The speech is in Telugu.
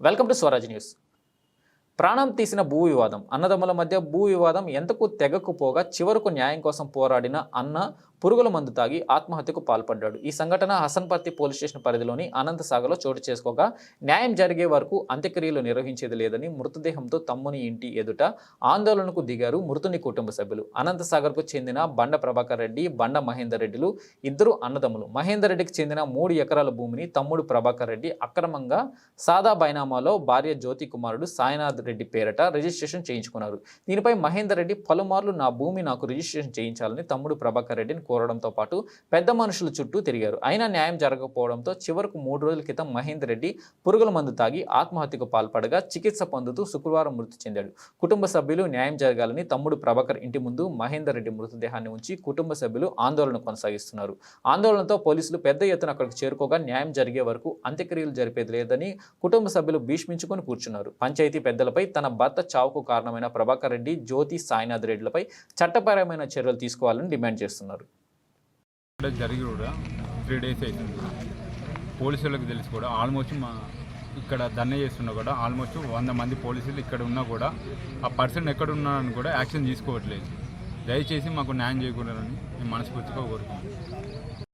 వెల్కమ్ టు స్వరాజ్ న్యూస్ ప్రాణం తీసిన భూ వివాదం అన్నదమ్ముల మధ్య భూ వివాదం ఎంతకు తెగకుపోగా చివరకు న్యాయం కోసం పోరాడిన అన్న పురుగుల మందు తాగి ఆత్మహత్యకు పాల్పడ్డాడు. ఈ సంఘటన హసన్పర్తి పోలీస్ స్టేషన్ పరిధిలోని అనంతసాగర్లో చోటు చేసుకోగా న్యాయం జరిగే వరకు అంత్యక్రియలు నిర్వహించేది లేదని మృతదేహంతో తమ్ముని ఇంటి ఎదుట ఆందోళనకు దిగారు మృతుని కుటుంబ సభ్యులు. అనంతసాగర్కు చెందిన బండ ప్రభాకర్ రెడ్డి బండ మహేందర్ రెడ్డిలు ఇద్దరు అన్నదమ్ములు. మహేందర్ రెడ్డికి చెందిన మూడు ఎకరాల భూమిని తమ్ముడు ప్రభాకర్ రెడ్డి అక్రమంగా సాదా బైనామాలో భార్య జ్యోతి కుమారుడు సాయినాథ్ రెడ్డి పేరట రిజిస్ట్రేషన్ చేయించుకున్నారు. దీనిపై మహేందర్ రెడ్డి పలుమార్లు నా భూమి నాకు రిజిస్ట్రేషన్ చేయించాలని తమ్ముడు ప్రభాకర్ రెడ్డిని కోరడంతో పాటు పెద్ద మనుషుల చుట్టూ తిరిగారు. అయినా న్యాయం జరగకపోవడంతో చివరకు మూడు రోజుల క్రితం మహేందర్ రెడ్డి పురుగుల మందు తాగి ఆత్మహత్యకు పాల్పడగా చికిత్స పొందుతూ శుక్రవారం మృతి చెందాడు. కుటుంబ సభ్యులు న్యాయం జరగాలని తమ్ముడు ప్రభాకర్ ఇంటి ముందు మహేందర్ రెడ్డి మృతదేహాన్ని ఉంచి కుటుంబ సభ్యులు ఆందోళన కొనసాగిస్తున్నారు. ఆందోళనతో పోలీసులు పెద్ద ఎత్తున అక్కడికి చేరుకోగా న్యాయం జరిగే వరకు అంత్యక్రియలు జరిపేది లేదని కుటుంబ సభ్యులు భీష్మించుకొని కూర్చున్నారు. పంచాయతీ పెద్దలపై తన భర్త చావుకు కారణమైన ప్రభాకర్ రెడ్డి జ్యోతి సాయినాథ్ రెడ్డిలపై చట్టపరమైన చర్యలు తీసుకోవాలని డిమాండ్ చేస్తున్నారు. జరిగి కూడా త్రీ డేస్ అవుతుంది పోలీసులకు తెలిసి కూడా ఆల్మోస్ట్ మా ఇక్కడ ధర్నా చేస్తున్నా కూడా ఆల్మోస్ట్ వంద మంది పోలీసులు ఇక్కడ ఉన్నా కూడా ఆ పర్సన్ ఎక్కడ ఉన్నారని కూడా యాక్షన్ తీసుకోవట్లేదు. దయచేసి మాకు న్యాయం చేయకూడదని నేను మనస్ఫూర్తిగా కోరుకున్నాను